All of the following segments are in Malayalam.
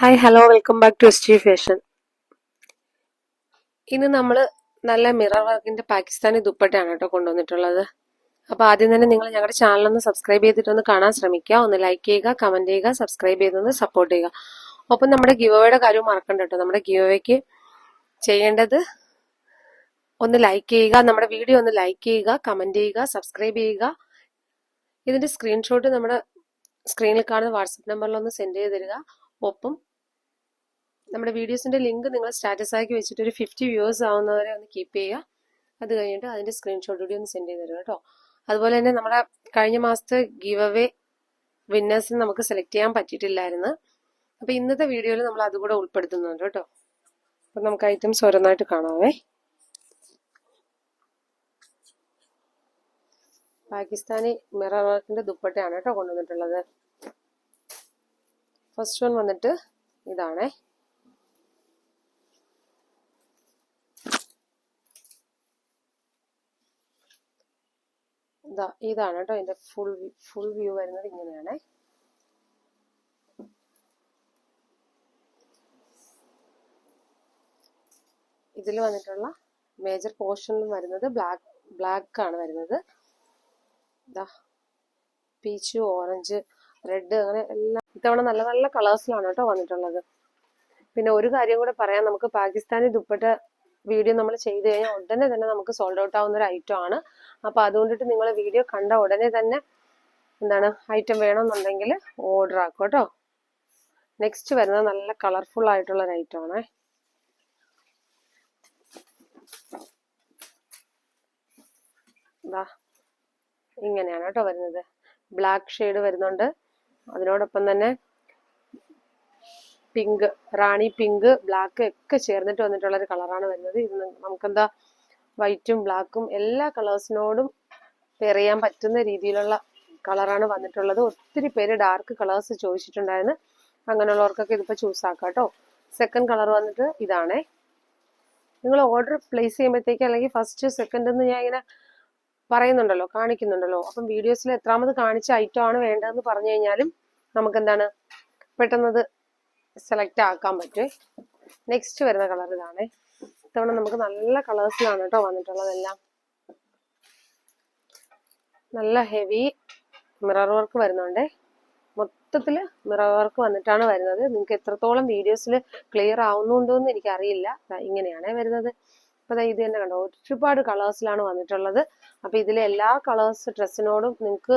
Hi hello welcome back to S G fashion ഇന്ന് നമ്മൾ നല്ല മിറർ വർക്കിന്റെ പാകിസ്ഥാനി ദുപ്പട്ടയാണ് കേട്ടോ കൊണ്ടുവന്നിട്ടുള്ളത്. അപ്പോൾ ആദ്യം തന്നെ നിങ്ങൾ ഞങ്ങളുടെ ചാനൽ ഒന്ന് സബ്സ്ക്രൈബ് ചെയ്തിട്ടൊന്ന് കാണാൻ ശ്രമിക്കുക. ഒന്ന് ലൈക്ക് ചെയ്യുക കമന്റ് ചെയ്യുക സബ്സ്ക്രൈബ് ചെയ്തൊന്ന് സപ്പോർട്ട് ചെയ്യുക. ഒപ്പം നമ്മുടെ ഗിവോയുടെ കാര്യം മറക്കണ്ട കേട്ടോ. നമ്മുടെ ഗിവോയ്ക്ക് ചെയ്യേണ്ടത് ഒന്ന് ലൈക്ക് ചെയ്യുക നമ്മുടെ വീഡിയോ ഒന്ന് ലൈക്ക് ചെയ്യുക കമന്റ് ചെയ്യുക സബ്സ്ക്രൈബ് ചെയ്യുക. ഇതിന്റെ സ്ക്രീൻഷോട്ട് നമ്മുടെ സ്ക്രീനിൽ കാണുന്ന വാട്സപ്പ് നമ്പറിൽ ഒന്ന് സെൻഡ് ചെയ്ത് തരിക. ഒപ്പം നമ്മുടെ വീഡിയോസിന്റെ ലിങ്ക് നിങ്ങൾ സ്റ്റാറ്റസ് ആക്കി വെച്ചിട്ട് ഒരു ഫിഫ്റ്റി വ്യൂവേഴ്സ് ആവുന്നവരെ ഒന്ന് കീപ്പ് ചെയ്യുക. അത് കഴിഞ്ഞിട്ട് അതിന്റെ സ്ക്രീൻഷോട്ട് കൂടി ഒന്ന് സെൻഡ് ചെയ്ത് തരും കേട്ടോ. അതുപോലെ തന്നെ നമ്മുടെ കഴിഞ്ഞ മാസത്തെ ഗീവ് അവേ വിന്നേഴ്സിന് നമുക്ക് സെലക്ട് ചെയ്യാൻ പറ്റിയിട്ടില്ലായിരുന്നു. അപ്പോൾ ഇന്നത്തെ വീഡിയോയിൽ നമ്മൾ അതുകൂടെ ഉൾപ്പെടുത്തുന്നുണ്ട് കേട്ടോ. അപ്പം നമുക്ക് ഐറ്റംസ് ഓരോന്നായിട്ട് കാണാവേ. പാകിസ്ഥാനി മിറർ വർക്കിന്റെ ദുപ്പട്ടയാണ് കേട്ടോ കൊണ്ടുവന്നിട്ടുള്ളത്. ഫസ്റ്റ് വൺ വന്നിട്ട് ഇതാണേ. ഇതാ ഇതാണ് കേട്ടോ ഇതിന്റെ ഫുൾ ഫുൾ വ്യൂ വരുന്നത് ഇങ്ങനെയാണേ. ഇതിൽ വന്നിട്ടുള്ള മേജർ പോർഷനിൽ വരുന്നത് ബ്ലാക്ക് ബ്ലാക്ക് ആണ് വരുന്നത്. ഇതാ പീച്ച് ഓറഞ്ച് റെഡ് അങ്ങനെ എല്ലാം. ഇത്തവണ നല്ല നല്ല കളേഴ്സിലാണ് കേട്ടോ വന്നിട്ടുള്ളത്. പിന്നെ ഒരു കാര്യം കൂടെ പറയാം. നമുക്ക് പാകിസ്ഥാനി ദുപ്പട്ട വീഡിയോ നമ്മൾ ചെയ്ത് കഴിഞ്ഞാൽ ഉടനെ തന്നെ നമുക്ക് സോൾഡ് ഔട്ട് ആവുന്ന ഒരു ഐറ്റം ആണ്. അപ്പോൾ അതുകൊണ്ടിട്ട് നിങ്ങൾ വീഡിയോ കണ്ട ഉടനെ തന്നെ എന്താണ് ഐറ്റം വേണമെന്നുണ്ടെങ്കിൽ ഓർഡർ ആക്കും കേട്ടോ. നെക്സ്റ്റ് വരുന്നത് നല്ല കളർഫുൾ ആയിട്ടുള്ള ഒരു ഐറ്റം ആണേ. ഇങ്ങനെയാണ് കേട്ടോ വരുന്നത്. ബ്ലാക്ക് ഷെയ്ഡ് വരുന്നുണ്ട്. അതിനോടൊപ്പം തന്നെ പിങ്ക് റാണി പിങ്ക് ബ്ലാക്ക് ഒക്കെ ചേർന്നിട്ട് വന്നിട്ടുള്ള ഒരു കളറാണ് വരുന്നത്. ഇത് നമുക്കെന്താ വൈറ്റും ബ്ലാക്കും എല്ലാ കളേഴ്സിനോടും പെയർ ചെയ്യാൻ പറ്റുന്ന രീതിയിലുള്ള കളറാണ് വന്നിട്ടുള്ളത്. ഒത്തിരി പേര് ഡാർക്ക് കളേഴ്സ് ചോദിച്ചിട്ടുണ്ടായിരുന്നു. അങ്ങനെയുള്ളവർക്കൊക്കെ ഇതിപ്പോൾ ചൂസ് ആക്കാം കേട്ടോ സെക്കൻഡ് കളർ വന്നിട്ട് ഇതാണേ. നിങ്ങൾ ഓർഡർ പ്ലേസ് ചെയ്യുമ്പോഴത്തേക്ക് അല്ലെങ്കിൽ ഫസ്റ്റ് സെക്കൻഡ് എന്ന് ഞാൻ ഇങ്ങനെ പറയുന്നുണ്ടല്ലോ കാണിക്കുന്നുണ്ടല്ലോ. അപ്പം വീഡിയോസിൽ എത്രാമത് കാണിച്ച ഐറ്റം ആണ് വേണ്ടതെന്ന് പറഞ്ഞു കഴിഞ്ഞാലും നമുക്കെന്താണ്? പെട്ടെന്നത് സെലക്ട് ആക്കാൻ പറ്റും. നെക്സ്റ്റ് വരുന്ന കളർ ഇതാണ്. ഇത്തവണ നമുക്ക് നല്ല കളേഴ്സിലാണ് കേട്ടോ വന്നിട്ടുള്ളതെല്ലാം. നല്ല ഹെവി മിറർ വർക്ക് വരുന്നുണ്ട്. മൊത്തത്തിൽ മിറർ വർക്ക് വന്നിട്ടാണ് വരുന്നത്. നിങ്ങൾക്ക് എത്രത്തോളം വീഡിയോസിൽ ക്ലിയർ ആവുന്നുണ്ടോ എന്ന് എനിക്കറിയില്ല. ഇങ്ങനെയാണ് വരുന്നത്. അപ്പൊ ഇത് തന്നെ കണ്ടോ? ഒരുപാട് കളേഴ്സിലാണ് വന്നിട്ടുള്ളത്. അപ്പോൾ ഇതിലെ എല്ലാ കളേഴ്സ് ഡ്രസ്സിനോടും നിങ്ങൾക്ക്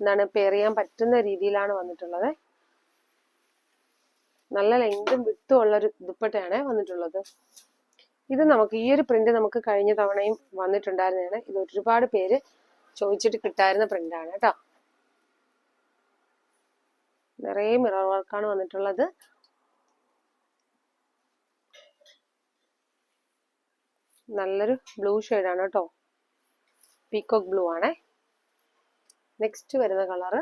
എന്താണ് പെയർ ചെയ്യാൻ പറ്റുന്ന രീതിയിലാണ് വന്നിട്ടുള്ളത്. നല്ല ലെങ്തും വിട്ടും ഉള്ള ഒരു ദുപ്പട്ടയാണ് വന്നിട്ടുള്ളത്. ഇത് നമുക്ക് ഈ ഒരു പ്രിന്റ് നമുക്ക് കഴിഞ്ഞ തവണയും വന്നിട്ടുണ്ടായിരുന്നതാണ്. ഇത് ഒരുപാട് പേര് ചോദിച്ചിട്ട് കിട്ടായിരുന്ന പ്രിന്റാണ് കേട്ടോ നിറയെ മിറർ വർക്കാണ് വന്നിട്ടുള്ളത്. നല്ലൊരു ബ്ലൂ ആണ് കേട്ടോ പീക്കോക്ക് ബ്ലൂ ആണേ. നെക്സ്റ്റ് വരുന്ന കളറ്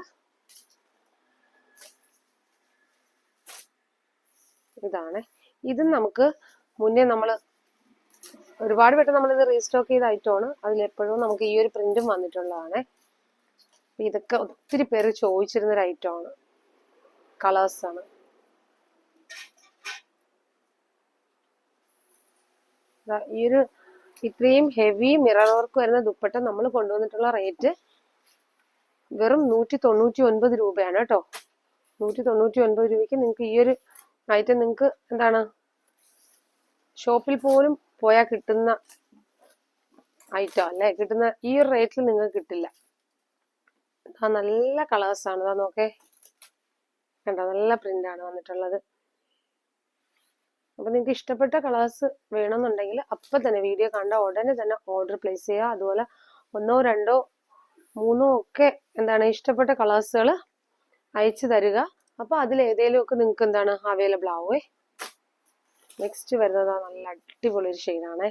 ഇതാണ്. ഇത് നമുക്ക് മുന്നേ നമ്മൾ ഒരുപാട് നമ്മൾ ഇത് റീസ്റ്റോക്ക് ചെയ്ത ഐറ്റമാണ് അതിലെപ്പോഴും നമുക്ക് ഈ ഒരു പ്രിന്റും വന്നിട്ടുള്ളതാണ്. ഇതൊക്കെ ഒത്തിരി പേര് ചോദിച്ചിരുന്ന ഒരു ഐറ്റമാണ് കളേഴ്സ് ആണ്. ഈ ഒരു ഇത്രയും ഹെവി മിറർ വർക്ക് വരുന്ന ദുപ്പട്ട നമ്മൾ കൊണ്ടുവന്നിട്ടുള്ള റേറ്റ് വെറും നൂറ്റി തൊണ്ണൂറ്റി ഒൻപത് രൂപയാണ് കേട്ടോ. നൂറ്റി തൊണ്ണൂറ്റി ഒൻപത് രൂപയ്ക്ക് നിങ്ങൾക്ക് ഈ ഒരു ഐറ്റം നിങ്ങൾക്ക് എന്താണ്? ഷോപ്പിൽ പോലും പോയാൽ കിട്ടുന്ന ഐറ്റം അല്ലേ? കിട്ടുന്ന ഈ റേറ്റിൽ നിങ്ങൾക്ക് കിട്ടില്ല. ആ നല്ല കളേഴ്സാണ് ഇതാ നോക്കേ. കണ്ടോ? നല്ല പ്രിന്റ് ആണ് വന്നിട്ടുള്ളത്. അപ്പൊ നിങ്ങൾക്ക് ഇഷ്ടപ്പെട്ട കളേഴ്സ് വേണമെന്നുണ്ടെങ്കിൽ അപ്പൊ തന്നെ വീഡിയോ കണ്ട ഉടനെ തന്നെ ഓർഡർ പ്ലേസ് ചെയ്യുക. അതുപോലെ ഒന്നോ രണ്ടോ മൂന്നോ ഒക്കെ എന്താണ് ഇഷ്ടപ്പെട്ട കളേഴ്സുകൾ അയച്ചു തരിക. അപ്പൊ അതിൽ ഏതെങ്കിലും ഒക്കെ നിങ്ങൾക്ക് എന്താണ് അവൈലബിൾ ആവുമേ നെക്സ്റ്റ് വരുന്നത് നല്ല അടിപൊളി ഒരു ഷെയ്ഡാണേ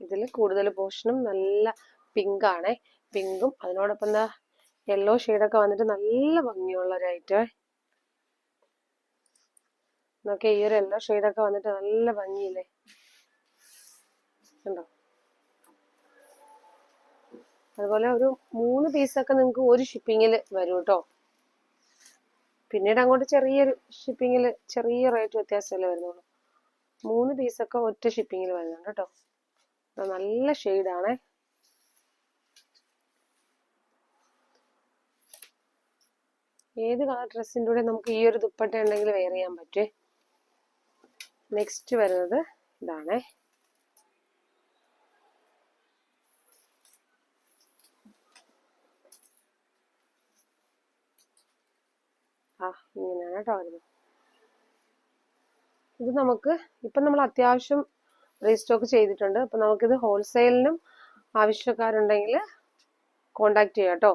ഇതിൽ കൂടുതൽ പോർഷനും നല്ല പിങ്ക് ആണേ. പിങ്കും അതിനോടൊപ്പം എന്താ യെല്ലോ ഷെയ്ഡൊക്കെ വന്നിട്ട് നല്ല ഭംഗിയുള്ള ഒരു ഐറ്റം നോക്കെ ഈ ഒരു യെല്ലോ ഷെയ്ഡൊക്കെ വന്നിട്ട് നല്ല ഭംഗിയില്ലേ? ഉണ്ടോ? അതുപോലെ ഒരു മൂന്ന് പീസൊക്കെ നിങ്ങൾക്ക് ഒരു ഷിപ്പിങ്ങിൽ വരും കേട്ടോ പിന്നീട് അങ്ങോട്ട് ചെറിയൊരു ഷിപ്പിങ്ങിൽ ചെറിയ റേറ്റ് വ്യത്യാസമല്ലേ വരുന്നുള്ളൂ. മൂന്ന് പീസൊക്കെ ഒറ്റ ഷിപ്പിങ്ങിൽ വരുന്നുണ്ട് കേട്ടോ നല്ല ഷെയ്ഡാണേ ഏത് കളർ ഡ്രസ്സിന്റെ കൂടെ നമുക്ക് ഈ ഒരു ദുപ്പട്ട ഉണ്ടെങ്കിൽ വെയർ ചെയ്യാൻ പറ്റേ? നെക്സ്റ്റ് വരുന്നത് ഇതാണേ. ഇങ്ങനെയാണ് കേട്ടോ വരുന്നത്. ഇത് നമുക്ക് ഇപ്പം നമ്മൾ അത്യാവശ്യം റീസ്റ്റോക്ക് ചെയ്തിട്ടുണ്ട്. അപ്പം നമുക്കിത് ഹോൾസെയിലിനും ആവശ്യക്കാരുണ്ടെങ്കിൽ കോണ്ടാക്ട് ചെയ്യാം കേട്ടോ.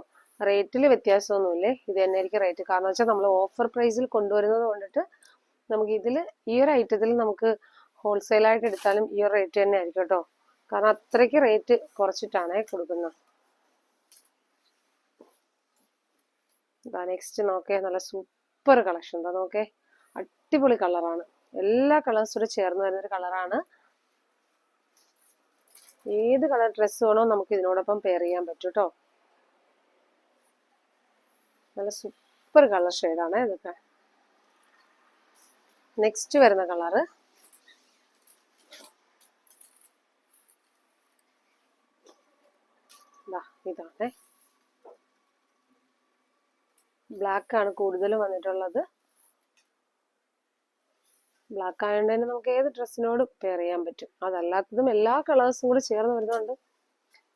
റേറ്റിൽ വ്യത്യാസമൊന്നുമില്ലേ? ഇത് തന്നെ ആയിരിക്കും റേറ്റ് കാരണം വെച്ചാൽ നമ്മൾ ഓഫർ പ്രൈസിൽ കൊണ്ടുവരുന്നത് കൊണ്ടിട്ട് നമുക്ക് ഇതിൽ ഈ ഒരു ഐറ്റത്തിൽ നമുക്ക് ഹോൾസെയിലായിട്ട് എടുത്താലും ഈ ഒരു റേറ്റ് തന്നെ ആയിരിക്കും കേട്ടോ. കാരണം അത്രയ്ക്ക് റേറ്റ് കുറച്ചിട്ടാണ് കൊടുക്കുന്നത്. നെക്സ്റ്റ് നോക്കേ നല്ല സൂപ്പർ കളക്ഷൻ എന്താ നോക്കേ അടിപൊളി കളറാണ് എല്ലാ കളേഴ്സൂടെ ചേർന്ന് വരുന്ന ഒരു കളറാണ് ഏത് കളർ ഡ്രസ്സ് വേണോ നമുക്ക് ഇതിനോടൊപ്പം പെയർ ചെയ്യാൻ പറ്റും കേട്ടോ. നല്ല സൂപ്പർ കളർ ഷെയ്ഡാണ് ഇതൊക്കെ. നെക്സ്റ്റ് വരുന്ന കളറ് ഇതാണ്. ബ്ലാക്ക് ആണ് കൂടുതൽ വന്നിട്ടുള്ളത്. ബ്ലാക്ക് ആയതുകൊണ്ട് തന്നെ നമുക്ക് ഏത് ഡ്രസ്സിനോട് പെയർ ചെയ്യാൻ പറ്റും. അതല്ലാത്തതും എല്ലാ കളേഴ്സും കൂടി ചേർന്ന് വരുന്നതുകൊണ്ട്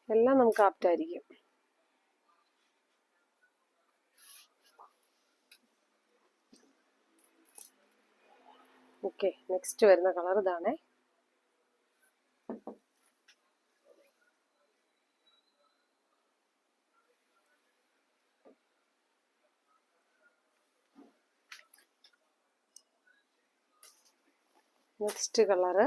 എല്ലാം നമുക്ക് ആപ്റ്റായിരിക്കും ഓക്കെ നെക്സ്റ്റ് വരുന്ന കളർ ഇതാണേ. Next colour.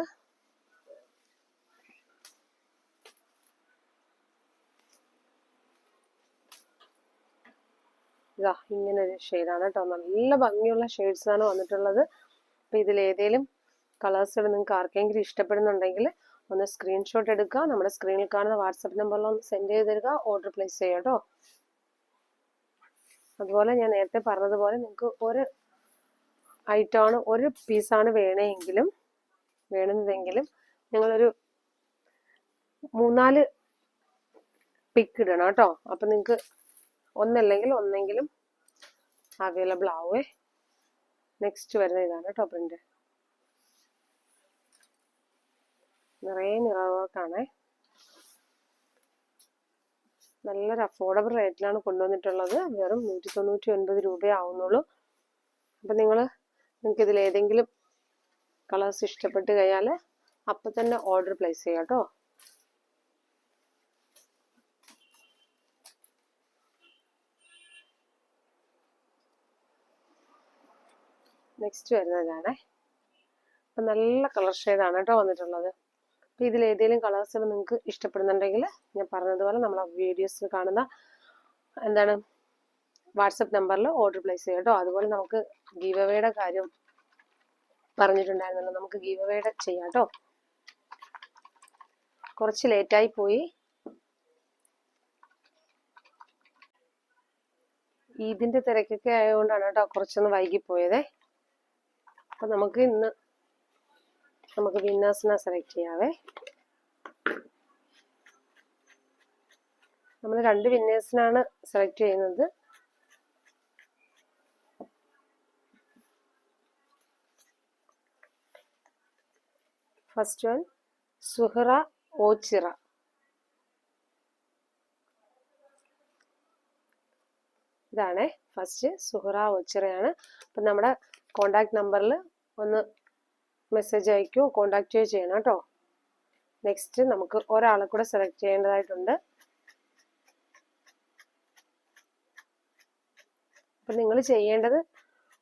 ഇതാ ഇങ്ങനെ ഒരു ഷെയ്ഡാണ് കേട്ടോ നല്ല ഭംഗിയുള്ള ഷെയ്ഡ്സ് ആണ് വന്നിട്ടുള്ളത്. അപ്പോൾ ഇതിൽ ഏതെങ്കിലും കളേഴ്സുകൾ നിങ്ങൾക്ക് ആർക്കെങ്കിലും ഇഷ്ടപ്പെടുന്നുണ്ടെങ്കിൽ ഒന്ന് സ്ക്രീൻഷോട്ട് എടുക്കുക. നമ്മുടെ സ്ക്രീനിൽ കാണുന്ന വാട്സപ്പ് നമ്പറിൽ ഒന്ന് സെൻഡ് ചെയ്ത് തരിക ഓർഡർ പ്ലേസ് ചെയ്യുക കേട്ടോ അതുപോലെ ഞാൻ നേരത്തെ പറഞ്ഞതുപോലെ നിങ്ങൾക്ക് ഒരു ഐറ്റമാണ് ഒരു പീസാണ് വേണമെങ്കിലും വേണമെന്നെങ്കിലും ഞങ്ങളൊരു മൂന്നാൽ പിക്ക് ഇടണം കേട്ടോ. അപ്പം നിങ്ങൾക്ക് ഒന്നല്ലെങ്കിൽ ഒന്നെങ്കിലും അവൈലബിൾ ആവേ. നെക്സ്റ്റ് വരുന്ന ഇതാണ് കേട്ടോ പ്രിന്റ് നിറയെ നിറവർക്കാണേ നല്ലൊരു അഫോർഡബിൾ റേറ്റിലാണ് കൊണ്ടുവന്നിട്ടുള്ളത്. വെറും നൂറ്റി തൊണ്ണൂറ്റി ഒൻപത് രൂപയാവുന്നുള്ളൂ. അപ്പം നിങ്ങൾ നിങ്ങൾക്ക് ഇതിൽ ഏതെങ്കിലും കളേഴ്സ് ഇഷ്ടപ്പെട്ട് കഴിഞ്ഞാൽ അപ്പം തന്നെ ഓർഡർ പ്ലേസ് ചെയ്യാം കേട്ടോ. നെക്സ്റ്റ് വരുന്നതാണേ അപ്പം നല്ല കളർ ഷെയ്ഡാണ് കേട്ടോ വന്നിട്ടുള്ളത്. അപ്പം ഇതിൽ ഏതെങ്കിലും കളേഴ്സുകൾ നിങ്ങൾക്ക് ഇഷ്ടപ്പെടുന്നുണ്ടെങ്കിൽ ഞാൻ പറഞ്ഞതുപോലെ നമ്മൾ വീഡിയോസിൽ കാണുന്ന എന്താണ് വാട്സപ്പ് നമ്പറിൽ ഓർഡർ പ്ലേസ് ചെയ്യാം കേട്ടോ. അതുപോലെ നമുക്ക് ഗീവ് അവയുടെ കാര്യം പറഞ്ഞിട്ടുണ്ടായിരുന്നല്ലോ. നമുക്ക് ഗീവ് അവയുടെ ചെയ്യാം കേട്ടോ കുറച്ച് ലേറ്റായി പോയി. ഈദിന്റെ തിരക്കൊക്കെ ആയതുകൊണ്ടാണ് കേട്ടോ കുറച്ചൊന്ന് വൈകിപ്പോയതേ. അപ്പൊ നമുക്ക് ഇന്ന് നമുക്ക് വിന്നേഴ്സിനെ സെലക്ട് ചെയ്യാവേ. നമ്മൾ രണ്ട് വിന്നേഴ്സിനാണ് സെലക്ട് ചെയ്യുന്നത്. First one Suhara Ochira. ഇതാണ് ഫസ്റ്റ് സുഹറ ഓച്ചിറയാണ്. അപ്പം നമ്മുടെ കോണ്ടാക്ട് നമ്പറിൽ ഒന്ന് മെസ്സേജ് അയക്കുകയോ കോണ്ടാക്ട് ചെയ്യണം കേട്ടോ. നെക്സ്റ്റ് നമുക്ക് ഒരാളെ കൂടെ സെലക്ട് ചെയ്യേണ്ടതായിട്ടുണ്ട്. അപ്പം നിങ്ങൾ ചെയ്യേണ്ടത്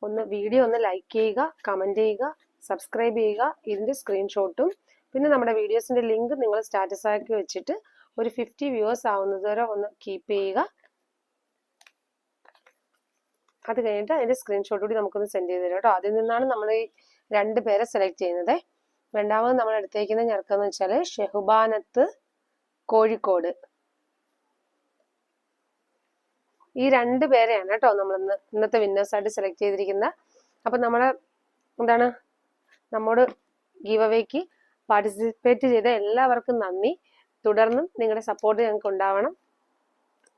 ഒന്ന് വീഡിയോ ഒന്ന് ലൈക്ക് ചെയ്യുക കമന്റ് ചെയ്യുക. സബ്സ്ക്രൈബ് ചെയ്യുക ഇതിന്റെ സ്ക്രീൻഷോട്ടും പിന്നെ നമ്മുടെ വീഡിയോസിന്റെ ലിങ്ക് നിങ്ങൾ സ്റ്റാറ്റസ് ആക്കി വെച്ചിട്ട് ഒരു ഫിഫ്റ്റി വ്യൂവേഴ്സ് ആവുന്നത് വരെ ഒന്ന് കീപ്പ് ചെയ്യുക. അത് കഴിഞ്ഞിട്ട് അതിന്റെ സ്ക്രീൻഷോട്ട് കൂടി നമുക്കൊന്ന് സെൻഡ് ചെയ്ത് തരാം കേട്ടോ. അതിൽ നിന്നാണ് നമ്മൾ ഈ രണ്ട് പേരെ സെലക്ട് ചെയ്യുന്നത്. രണ്ടാമത് നമ്മൾ എടുത്തേക്കുന്ന ഞെർക്കെന്ന് വെച്ചാൽ ഷെഹുബാനത്ത് കോഴിക്കോട്. ഈ രണ്ട് പേരെയാണ് കേട്ടോ നമ്മൾ ഇന്ന് ഇന്നത്തെ വിന്നേഴ്സായിട്ട് സെലക്ട് ചെയ്തിരിക്കുന്നത്. അപ്പം നമ്മളെ എന്താണ് നമ്മോട് ഗീവ് അവേക്ക് പാർട്ടിസിപ്പേറ്റ് ചെയ്ത എല്ലാവർക്കും നന്ദി. തുടർന്നും നിങ്ങളുടെ സപ്പോർട്ട് ഞങ്ങൾക്ക് ഉണ്ടാവണം.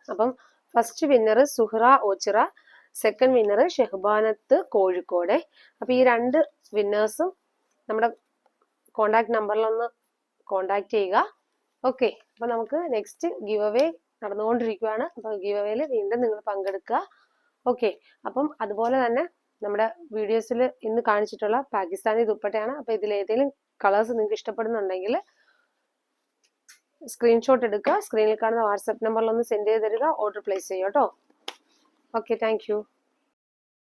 അപ്പം first winner Suhara Ochira second winner Shehbanath Kozhikode. അപ്പൊ ഈ രണ്ട് വിന്നേഴ്സും നമ്മുടെ കോണ്ടാക്ട് നമ്പറിലൊന്ന് കോണ്ടാക്ട് ചെയ്യുക. ഓക്കെ അപ്പൊ നമുക്ക് നെക്സ്റ്റ് ഗിവ് അവേ നടന്നുകൊണ്ടിരിക്കുകയാണ് അപ്പൊ ഗിവ് അവേയിൽ വീണ്ടും നിങ്ങൾ പങ്കെടുക്കുക. ഓക്കെ അപ്പം അതുപോലെ തന്നെ നമ്മുടെ വീഡിയോസിൽ ഇന്ന് കാണിച്ചിട്ടുള്ള പാകിസ്ഥാനി ദുപ്പട്ടയാണ്. അപ്പോൾ ഇതിലേതെങ്കിലും കളേഴ്സ് നിങ്ങൾക്ക് ഇഷ്ടപ്പെടുന്നുണ്ടെങ്കിൽ സ്ക്രീൻഷോട്ട് എടുക്കുക. സ്ക്രീനിൽ കാണുന്ന വാട്സപ്പ് നമ്പറിൽ ഒന്ന് സെൻഡ് ചെയ്ത് തരിക. ഓർഡർ പ്ലേസ് ചെയ്യുക കേട്ടോ ഓക്കെ താങ്ക്